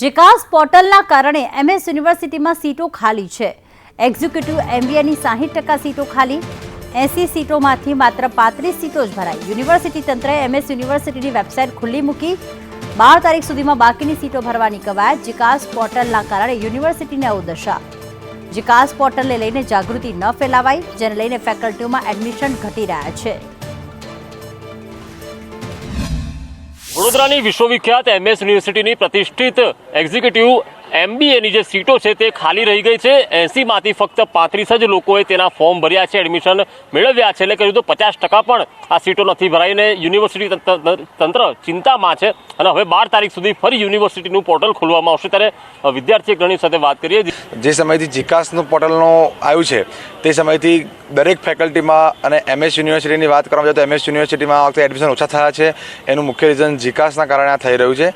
જીકાસ પોર્ટલના કારણે એમએસ યુનિવર્સિટીમાં સીટો ખાલી છે. એક્ઝિક્યુટિવ એમબીએની સાહીઠ ટકા સીટો ખાલી, એસી સીટોમાંથી માત્ર પાંત્રીસ સીટો જ ભરાઈ. યુનિવર્સિટી તંત્રએ એમએસ યુનિવર્સિટીની વેબસાઇટ ખુલ્લી મૂકી, બાર તારીખ સુધીમાં બાકીની સીટો ભરવાની કવાયત જીકાસ પોર્ટલના કારણે યુનિવર્સિટીને અવદશા. જીકાસ પોર્ટલને લઈને જાગૃતિ ન ફેલાવાઈ જેને લઈને ફેકલ્ટીઓમાં એડમિશન ઘટી રહ્યા છે. વડોદરાની વિશ્વવિખ્યાત એમએસ યુનિવર્સિટીની પ્રતિષ્ઠિત એક્ઝિક્યુટિવ એમબીએની જે સીટો છે તે ખાલી રહી ગઈ છે. એસીમાંથી ફક્ત પાંત્રીસ જ લોકોએ તેના ફોર્મ ભર્યા છે, એડમિશન મેળવ્યા છે. એટલે કહ્યું તો પચાસ ટકા પણ આ સીટો નથી ભરાઈને યુનિવર્સિટી તંત્ર- ચિંતામાં છે. અને હવે બાર તારીખ સુધી ફરી યુનિવર્સિટીનું પોર્ટલ ખોલવામાં આવશે. ત્યારે વિદ્યાર્થી અગ્રણી સાથે વાત કરીએ જે સમયથી જીકાસનું પોર્ટલનો આવ્યું છે, તે સમયથી દરેક ફેકલ્ટીમાં અને એમએસ યુનિવર્સિટીની વાત કરવામાં જાય તો એમએસ યુનિવર્સિટીમાં આ વખતે એડમિશન ઓછા થયા છે. એનું મુખ્ય રીઝન જીકાસના કારણે આ થઈ રહ્યું છે.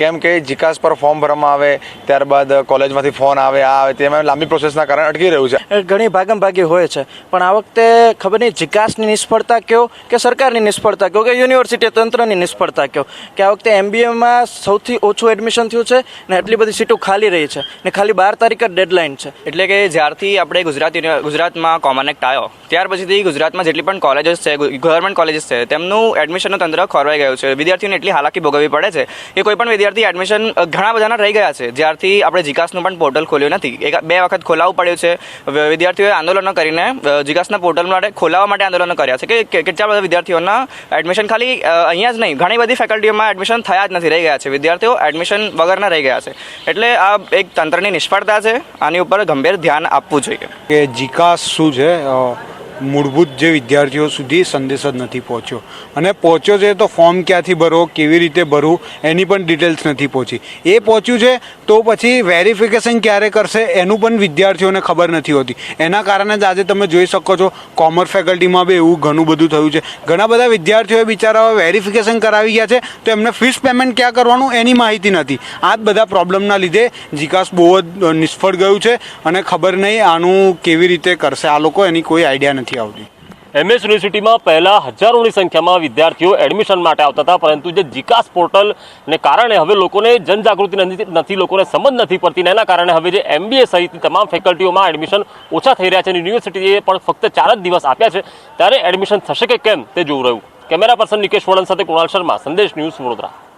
કેમ કે જીકાસ પર ફોર્મ ભરવામાં આવે ત્યારબાદ કોલેજમાંથી ફોન આવે આ આવે તેમાં લાંબી પ્રોસેસના કારણે અટકી રહ્યું છે. ઘણી ભાગમ ભાગી હોય છે. પણ આ વખતે ખબર નહીં જીકાસની નિષ્ફળતા કયો કે સરકારની નિષ્ફળતા કયો કે યુનિવર્સિટી તંત્રની નિષ્ફળતા કયો? કે આ વખતે એમબીએમાં સૌથી ઓછું એડમિશન થયું છે ને એટલી બધી સીટો ખાલી રહી છે ને ખાલી બાર તારીખ જ ડેડલાઇન છે. એટલે કે જ્યારથી આપણે ગુજરાત ગુજરાતમાં કોમન એક્ટ આવ્યો ત્યાર પછીથી ગુજરાતમાં જેટલી પણ કોલેજીસ છે ગવર્મેન્ટ કોલેજીસ છે તેમનું એડમિશનનું તંત્ર ખોરવાઈ ગયું છે. વિદ્યાર્થીઓને એટલી હાલાકી ભોગવવી પડે છે કે કોઈ પણ વિદ્યાર્થી એડમિશન ઘણા બધાના રહી ગયા છે. જ્યારથી આપણે જીકાસનું પણ પોર્ટલ ખોલ્યું નથી. એક બે વખત ખોલાવવું પડ્યું છે. વિદ્યાર્થીઓએ આંદોલનો કરીને જીકાસના પોર્ટલ માટે ખોલાવવા માટે આંદોલનો કર્યા છે. કે કેટલા બધા વિદ્યાર્થીઓના એડમિશન ખાલી અહીંયા જ નહીં, ઘણી બધી ફેકલ્ટીઓમાં એડમિશન થયા જ નથી, રહી ગયા છે. વિદ્યાર્થીઓ એડમિશન વગરના રહી ગયા છે. એટલે આ એક તંત્રની નિષ્ફળતા છે. આની ઉપર ગંભીર ધ્યાન આપવું જોઈએ. કે જીકાસ શું છે? મૂળભૂત જે વિદ્યાર્થીઓ સુધી સંદેશ જ નથી પહોંચ્યો. અને પહોંચ્યો છે તો ફોર્મ ક્યાંથી ભરો કેવી રીતે ભરવું, એની પણ ડિટેલ્સ નથી પહોંચી. એ પહોંચ્યું છે તો પછી વેરિફિકેશન ક્યારે કરશે એનું પણ વિદ્યાર્થીઓને ખબર નથી હોતી. એના કારણે જ આજે તમે જોઈ શકો છો, કોમર્સ ફેકલ્ટીમાં બી એવું ઘણું બધું થયું છે. ઘણા બધા વિદ્યાર્થીઓએ બિચારાઓ વેરિફિકેશન કરાવી ગયા છે, તો એમને ફીસ પેમેન્ટ ક્યાં કરવાનું એની માહિતી નથી. આ જ બધા પ્રોબ્લેમના લીધે જીકાસ બહુ જ નિષ્ફળ ગયું છે અને ખબર નહીં આનું કેવી રીતે કરશે. આ લોકો એની કોઈ આઈડિયા નથી. આવતી. એમએસ યુનિવર્સિટીમાં પહેલાં હજારોની સંખ્યામાં વિદ્યાર્થીઓ એડમિશન માટે આવતા હતા, પરંતુ જે જીકાસ પોર્ટલને કારણે હવે લોકોને જનજાગૃતિ નથી નથી, લોકોને સમજ નથી પડતી એના કારણે હવે જે એમબીએ સહિતની તમામ ફેકલ્ટીઓમાં એડમિશન ઓછા થઈ રહ્યા છે અને યુનિવર્સિટીએ પણ ફક્ત ચાર જ દિવસ આપ્યા છે. ત્યારે એડમિશન થશે કે કેમ તે જોવું રહ્યું. કેમેરા પર્સન નિકેશ વળન સાથે કુણાલ શર્મા, સંદેશ ન્યૂઝ વડોદરા.